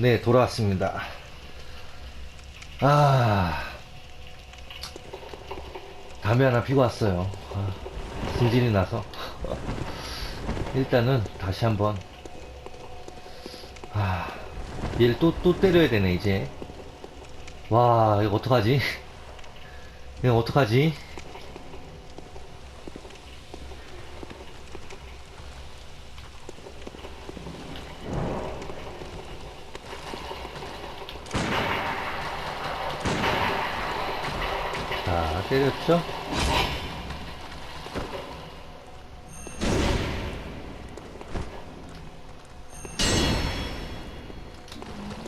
네, 돌아왔습니다. 아, 담배 하나 피고 왔어요. 아, 승질이 나서. 일단은 다시 한번, 아, 얘를 또, 또 때려야 되네, 이제. 와, 이거 어떡하지? 이거 어떡하지? 자, 때렸죠?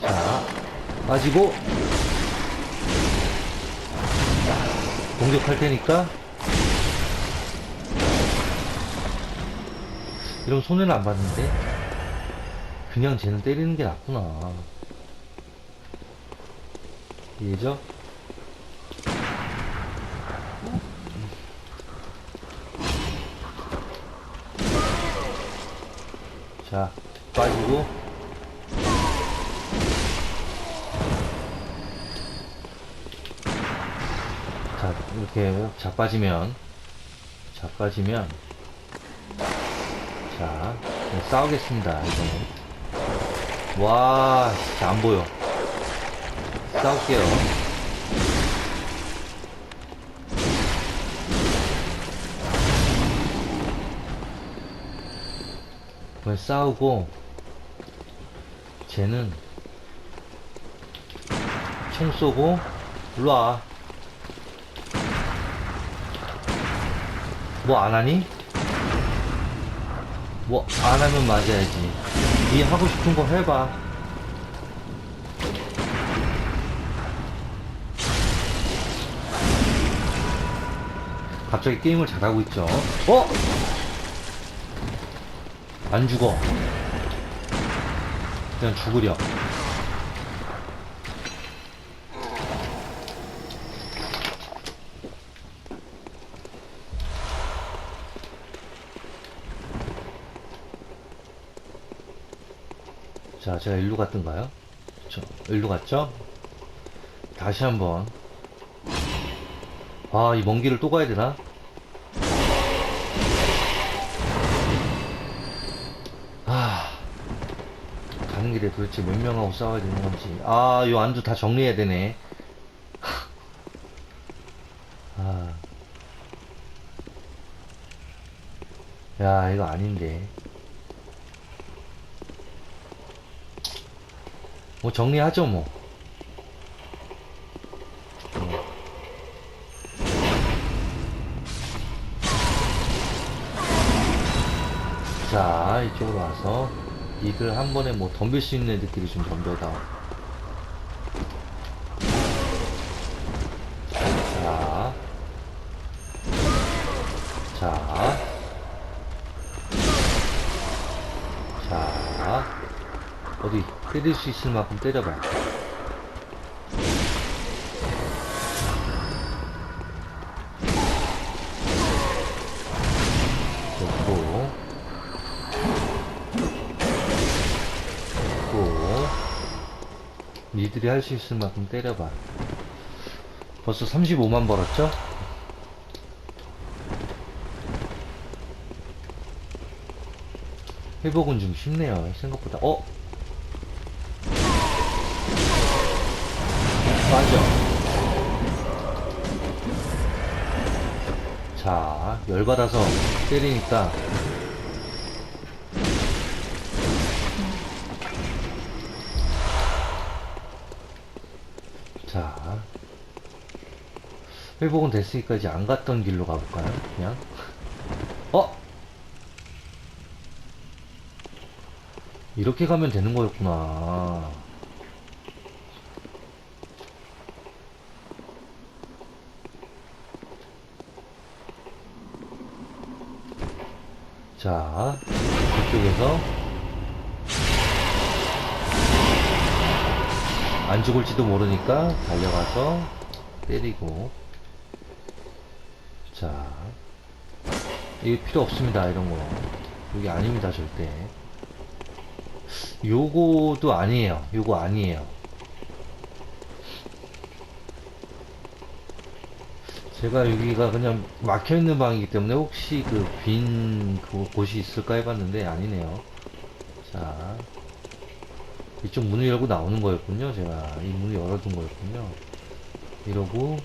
자, 빠지고 공격할 테니까 이러면 손해를 안 봤는데 그냥 쟤는 때리는 게 낫구나 이해죠? 자, 빠지고. 자, 이렇게 자빠지면, 자빠지면, 자, 네, 싸우겠습니다, 이거는. 와, 진짜 안 보여. 싸울게요. 왜 싸우고 쟤는 총 쏘고 일로와 뭐 안하니? 뭐 안하면 맞아야지 니 하고 싶은 거 해봐 갑자기 게임을 잘하고 있죠 어? 안 죽어. 그냥 죽으려. 자, 제가 일로 갔던가요? 저, 일로 갔죠? 다시 한번. 아, 이 먼 길을 또 가야 되나? 길에 도대체 몇 명하고 싸워야 되는 건지. 아, 요 안주 다 정리해야 되네. 아. 야, 이거 아닌데. 뭐 정리하죠, 뭐. 어. 자, 이쪽으로 와서 이글 한 번에 뭐 덤빌 수 있는 애들끼리 좀 덤벼다. 자, 자, 자, 어디 때릴 수 있을 만큼 때려봐. 니들이 할 수 있을 만큼 때려봐 벌써 35만 벌었죠? 회복은 좀 쉽네요 생각보다 어? 맞아 자 열받아서 때리니까 회복은 됐으니까 이제 안 갔던 길로 가볼까요? 그냥 어? 이렇게 가면 되는 거였구나 자 이쪽에서 안 죽을지도 모르니까 달려가서 때리고 자 이게 필요 없습니다 이런 거 여기 아닙니다 절대 요거도 아니에요. 요거 아니에요. 제가 여기가 그냥 막혀 있는 방이기 때문에 혹시 그빈그 곳이 있을까 해봤는데 아니네요. 자, 이쪽 문을 열고 나오는 거였군요. 제가 이 문을 열어둔 거였군요. 이러고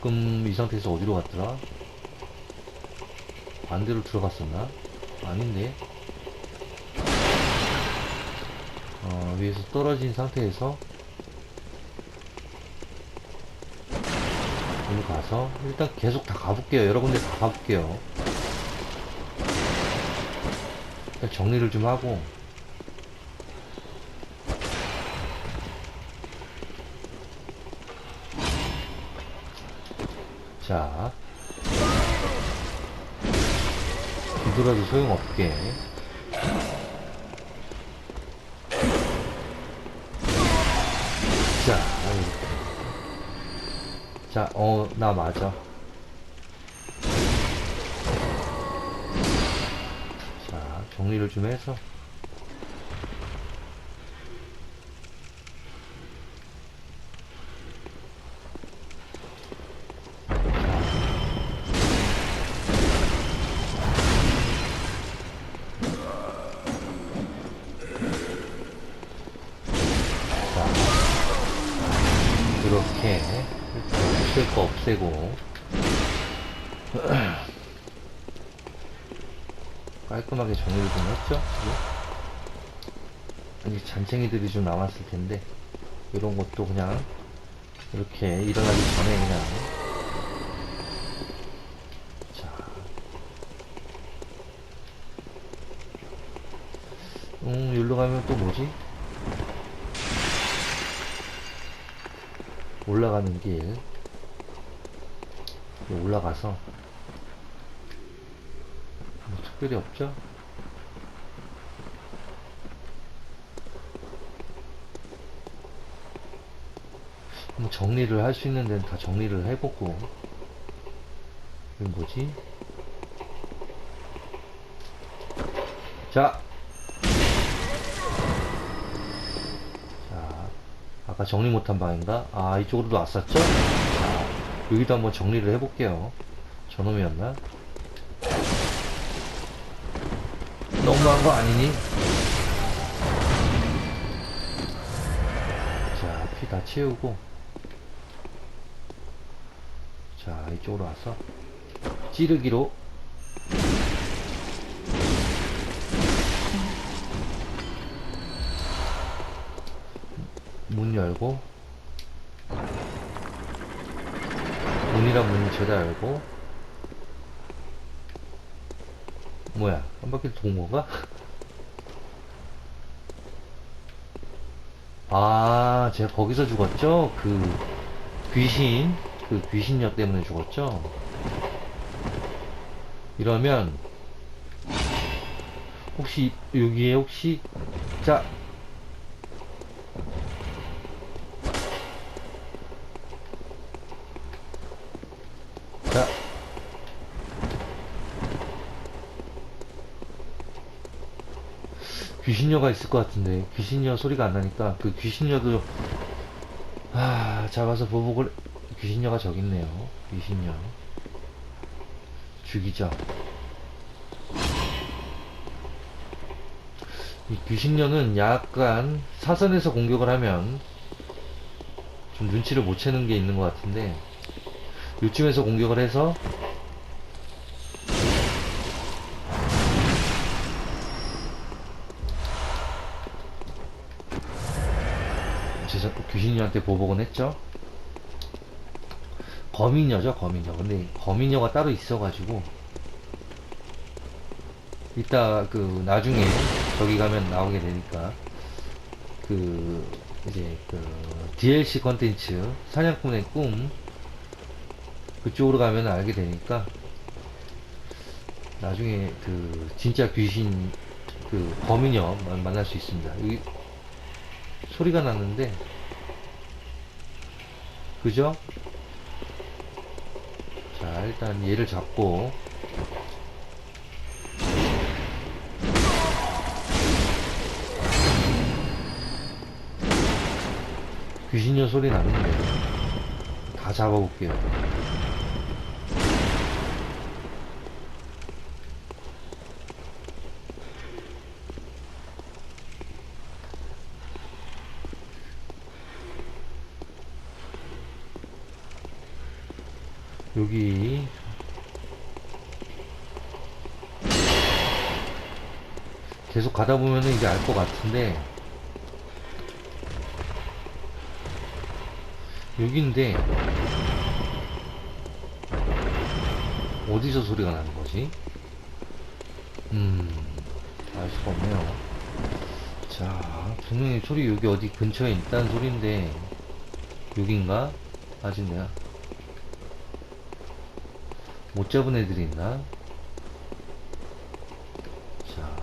그럼 이 상태에서 어디로 갔더라? 반대로 들어갔었나? 아닌데. 어, 위에서 떨어진 상태에서 여기 가서 일단 계속 다 가볼게요. 여러 군데 다 가볼게요. 정리를 좀 하고 자 뒤돌아도 소용없게 자 이렇게 자, 어, 나 맞아. 자, 정리를 좀 해서. 이렇게 없앨 거 없애고 깔끔하게 정리를 좀 했죠? 아니 잔챙이들이 좀 남았을 텐데 이런 것도 그냥 이렇게 일어나기 전에 그냥 자 음, 여기로 가면 또 뭐지? 올라가는 길 올라가서 뭐 특별히 없죠? 뭐 정리를 할 수 있는 데는 다 정리를 해보고 이건 뭐지? 자! 자, 아까 정리 못한 방인가? 아, 이쪽으로도 왔었죠? 자, 여기도 한번 정리를 해볼게요. 저놈이었나? 너무한 거 아니니? 자, 피 다 채우고. 자, 이쪽으로 와서. 찌르기로. 문 열고. 문이랑 문을 죄다 열고. 뭐야, 한 바퀴 돈 건가? 아, 제가 거기서 죽었죠? 그, 귀신, 그 귀신력 때문에 죽었죠? 이러면, 혹시, 여기에 혹시, 자, 자, 있을 것 같은데 귀신녀 소리가 안 나니까 그 귀신녀도 아 잡아서 보복을 귀신녀가 저기 있네요. 귀신녀. 죽이죠 이 귀신녀는 약간 사선에서 공격을 하면 좀 눈치를 못 채는 게 있는 것 같은데 요쯤에서 공격을 해서 귀신녀한테 보복은 했죠. 거미녀죠, 거미녀. 근데 거미녀가 따로 있어가지고 이따 그 나중에 저기 가면 나오게 되니까 그 이제 그 DLC 컨텐츠 사냥꾼의 꿈 그쪽으로 가면 알게 되니까 나중에 그 진짜 귀신 그 만- 만날 수 있습니다. 소리가 났는데 그죠? 자 일단 얘를 잡고 귀신녀 소리 나는데 다 잡아볼게요 여기 계속 가다 보면은 이제 알 것 같은데 여기인데 어디서 소리가 나는 거지? 음, 알 수가 없네요. 자, 분명히 소리 여기 어디 근처에 있다는 소리인데 여긴가? 아직 내가 못 잡은 애들이 있나? 자,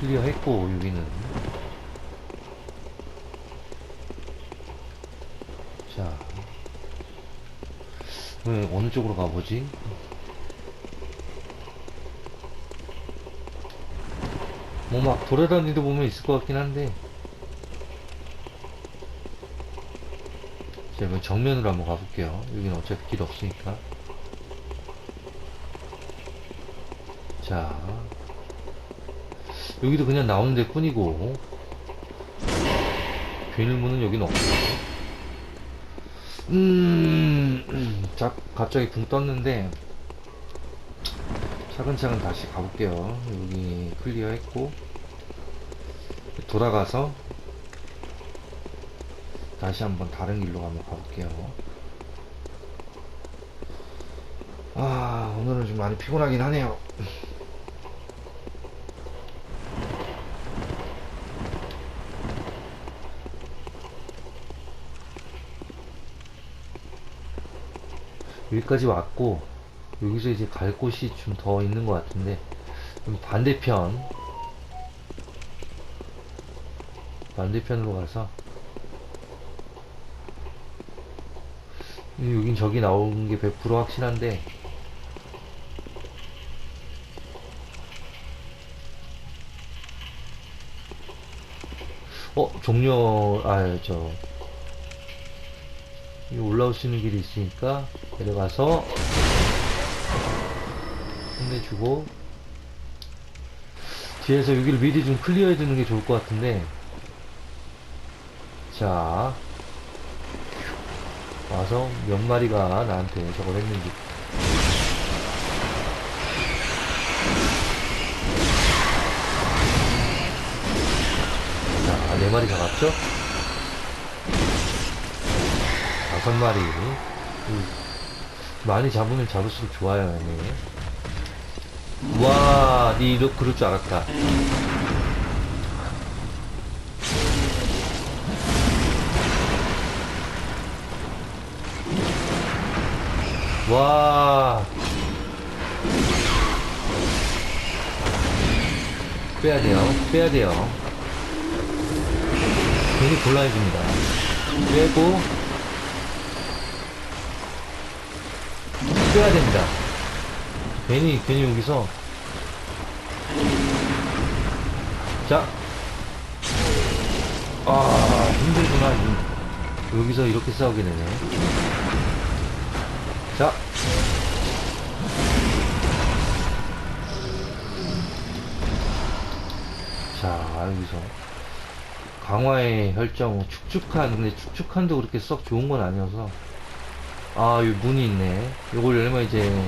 클리어 했고 여기는 자, 왜 어느 쪽으로 가보지? 뭐 막 돌아다니다 보면 있을 것 같긴 한데 자, 이번 정면으로 한번 가볼게요. 여기는 어차피 길 없으니까. 자, 여기도 그냥 나오는 데 뿐이고, 비밀문은 여기는 없고. 음, 자, 갑자기 붕 떴는데, 차근차근 다시 가볼게요. 여기 클리어 했고, 돌아가서, 다시 한번 다른 길로 한번 가볼게요. 아, 오늘은 좀 많이 피곤하긴 하네요. 여기까지 왔고, 여기서 이제 갈 곳이 좀 더 있는 것 같은데, 반대편, 반대편으로 가서, 여긴 저기 나오는 게 100% 확실한데. 어 종료 아저. 올라올 수 있는 길이 있으니까 내려가서 혼내주고. 뒤에서 여기를 미리 좀 클리어 해두는 게 좋을 것 같은데. 자 와서 몇 마리가 나한테 저걸 했는지 자, 네 마리 잡았죠? 다섯 마리 음, 많이 잡으면 잡을수록 좋아요 네. 와, 니 이렇게 그럴 줄 알았다 와. 빼야 돼요. 빼야 돼요. 괜히 곤란해집니다. 빼고. 빼야 됩니다. 괜히, 괜히 여기서. 자. 아, 힘들구나. 이- 여기서 이렇게 싸우게 되네. 자. 자, 여기서. 강화의 혈정, 축축한, 근데 축축한도 그렇게 썩 좋은 건 아니어서. 아, 이 문이 있네. 요걸 열면 이제,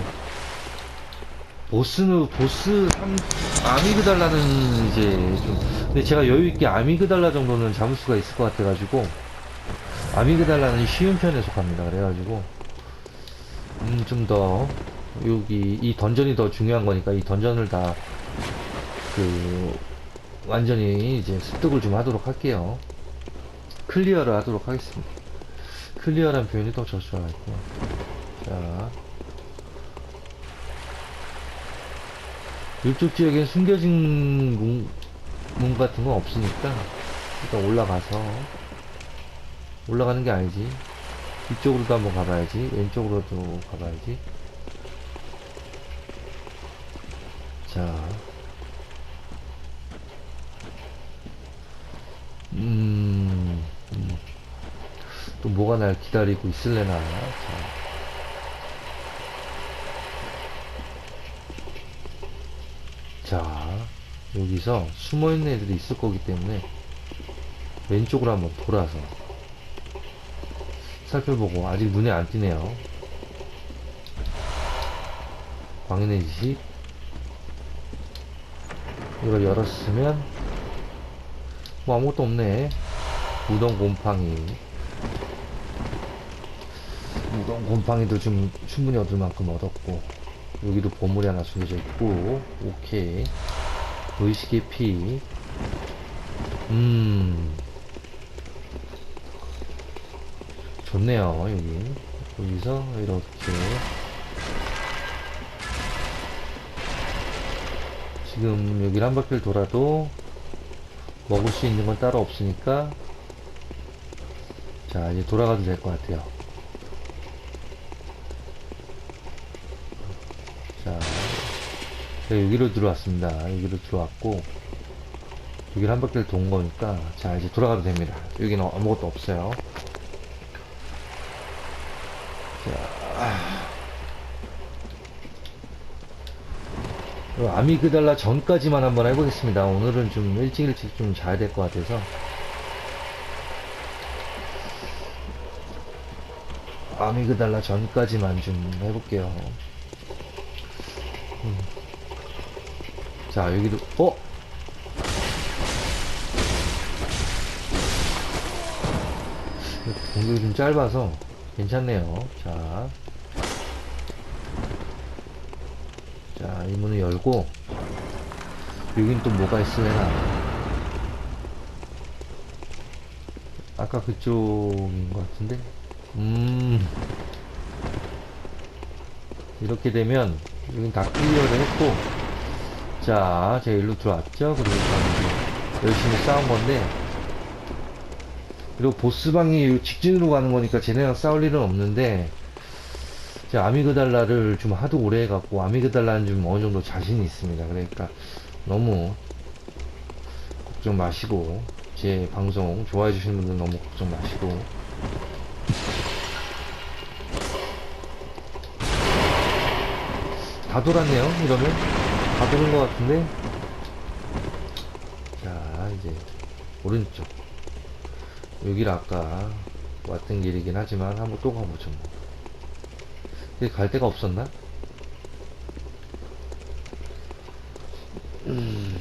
보스는, 보스 3, 아미그달라는 이제 좀, 근데 제가 여유있게 아미그달라 정도는 잡을 수가 있을 것 같아가지고, 아미그달라는 쉬운 편에 속합니다. 그래가지고, 음, 좀 더, 여기, 이 던전이 더 중요한 거니까, 이 던전을 다, 그, 완전히 이제 습득을 좀 하도록 할게요. 클리어를 하도록 하겠습니다. 클리어란 표현이 더 적절하겠고. 자. 이쪽 지역에 숨겨진 문, 문 같은 건 없으니까, 일단 올라가서, 올라가는 게 아니지. 이쪽으로도 한번 가봐야지. 왼쪽으로도 가봐야지. 자. 음, 음. 또 뭐가 날 기다리고 있을래나. 자. 자, 여기서 숨어있는 애들이 있을 거기 때문에 왼쪽으로 한번 돌아서 살펴보고 아직 눈에 안 띄네요. 광인의 지식 이걸 열었으면 뭐 아무것도 없네. 우동 곰팡이 우동 곰팡이도 좀 충분히 얻을 만큼 얻었고 여기도 보물이 하나 숨겨져 있고 오케이 의식의 피 음. 좋네요, 여기. 여기서 이렇게. 지금 여기를 한 바퀴를 돌아도 먹을 수 있는 건 따로 없으니까. 자, 이제 돌아가도 될 것 같아요. 자, 여기로 들어왔습니다. 여기로 들어왔고. 여기를 한 바퀴를 돈 거니까 자 이제 돌아가도 됩니다 여기는 아무것도 없어요 자 아. 아미그달라 전까지만 한번 해보겠습니다 오늘은 좀 일찍 일찍 좀 자야 될 것 같아서 아미그달라 전까지만 좀 해볼게요 음. 자 여기도 어? 공격이 좀 짧아서 괜찮네요. 자. 자, 이 문을 열고, 여긴 또 뭐가 있으려나. 아까 그쪽인 것 같은데? 음. 이렇게 되면, 여긴 다 클리어를 했고, 자, 제가 일로 들어왔죠? 그리고 열심히 싸운 건데, 그리고 보스방이 직진으로 가는 거니까 쟤네랑 싸울 일은 없는데 제가 아미그달라를 좀 하도 오래 해갖고 아미그달라는 좀 어느 정도 자신이 있습니다. 그러니까 너무 걱정 마시고 제 방송 좋아해 주시는 분들 너무 걱정 마시고 다 돌았네요. 이러면 다 도는 것 같은데 자 이제 오른쪽 여기를 아까 왔던 길이긴 하지만 한번 또 가보죠 뭐. 근데 갈 데가 없었나? 음.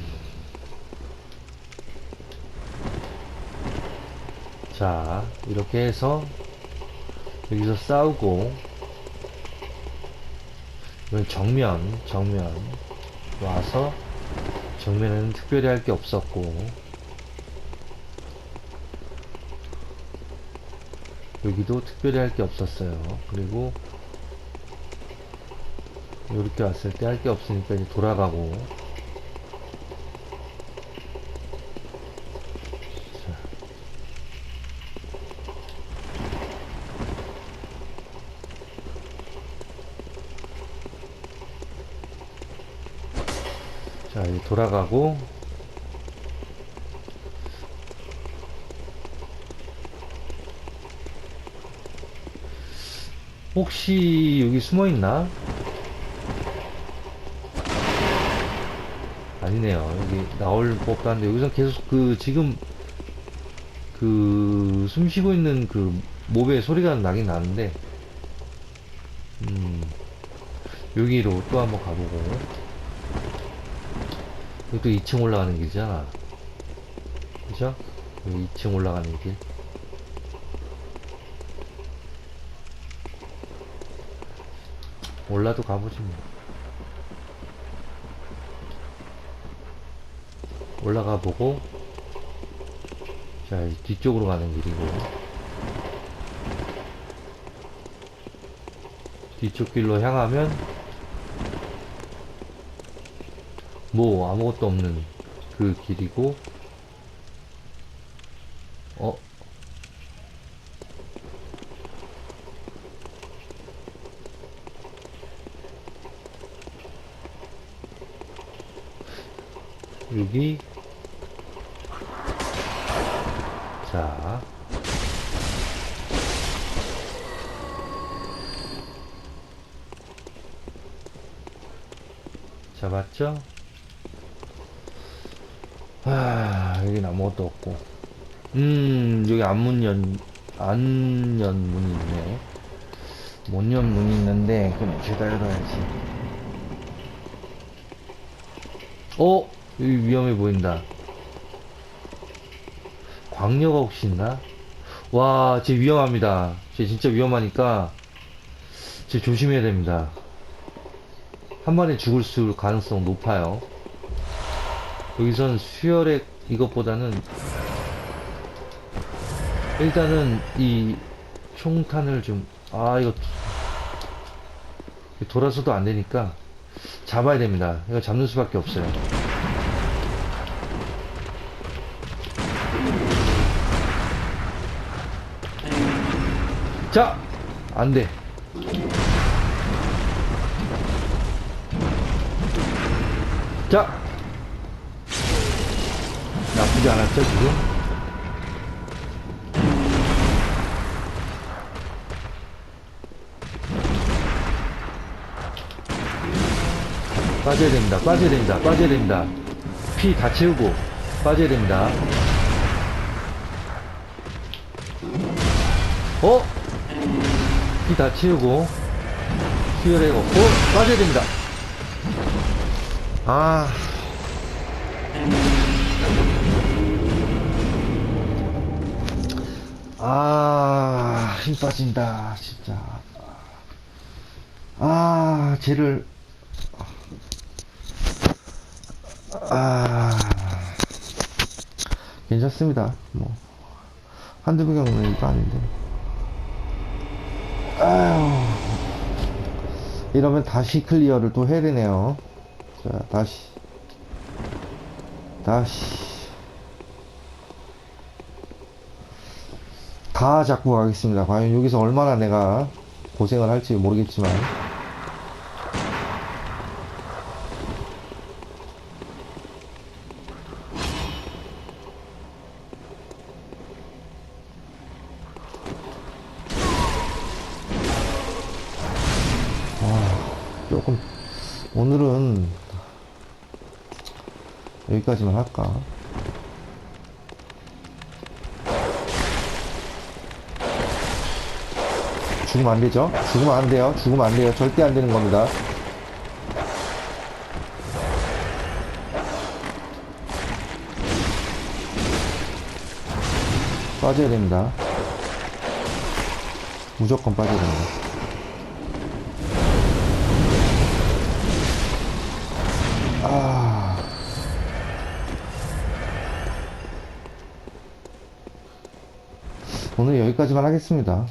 자 이렇게 해서 여기서 싸우고 이건 정면 정면 와서 정면에는 특별히 할 게 없었고 여기도 특별히 할 게 없었어요. 그리고 이렇게 왔을 때 할 게 없으니까 이제 돌아가고 자. 자, 돌아가고 혹시 여기 숨어 있나? 아니네요. 여기 나올 법도 한데 여기서 계속 그 지금 그 숨 쉬고 있는 그 몹의 소리가 나긴 나는데 음 여기로 또 한번 가보고 또 2층 올라가는 길이잖아. 그죠? 여기 2층 올라가는 길. 올라도 가보지 뭐. 올라가 보고 자이 뒤쪽으로 가는 길이고 뒤쪽 길로 향하면 뭐 아무것도 없는 그 길이고 어 여기 자. 잡았죠? 아, 여긴 아무것도 없고. 음, 여기 안문 연, 안연 문이 있네. 못연 문이 있는데, 그럼 기다려야지. 어? 여기 위험해 보인다. 광녀가 혹시 있나? 와, 쟤 위험합니다. 쟤 진짜 위험하니까, 쟤 조심해야 됩니다. 한 번에 죽을 수 가능성 높아요. 여기선 수혈액 이것보다는 일단은 이 총탄을 좀, 아, 이거 돌아서도 안 되니까 잡아야 됩니다. 이거 잡는 수밖에 없어요. 자! 안 돼. 자! 나쁘지 않았죠, 지금? 빠져야 됩니다. 빠져야 됩니다. 빠져야 됩니다. 피 다 채우고 빠져야 됩니다. 어? 피다 채우고 수혈액 없고 빠져야 됩니다. 아. 아, 힘 빠진다, 진짜. 아, 쟤를, 아, 괜찮습니다. 뭐, 한두 개 경우는 이거 아닌데. 이러면 다시 클리어를 또 해야 되네요. 자, 다시. 다시. 다 잡고 가겠습니다. 과연 여기서 얼마나 내가 고생을 할지 모르겠지만. 조금, 오늘은 여기까지만 할까? 죽으면 안 되죠? 죽으면 안 돼요. 죽으면 안 돼요. 절대 안 되는 겁니다. 빠져야 됩니다. 무조건 빠져야 됩니다. 여기까지만 하겠습니다.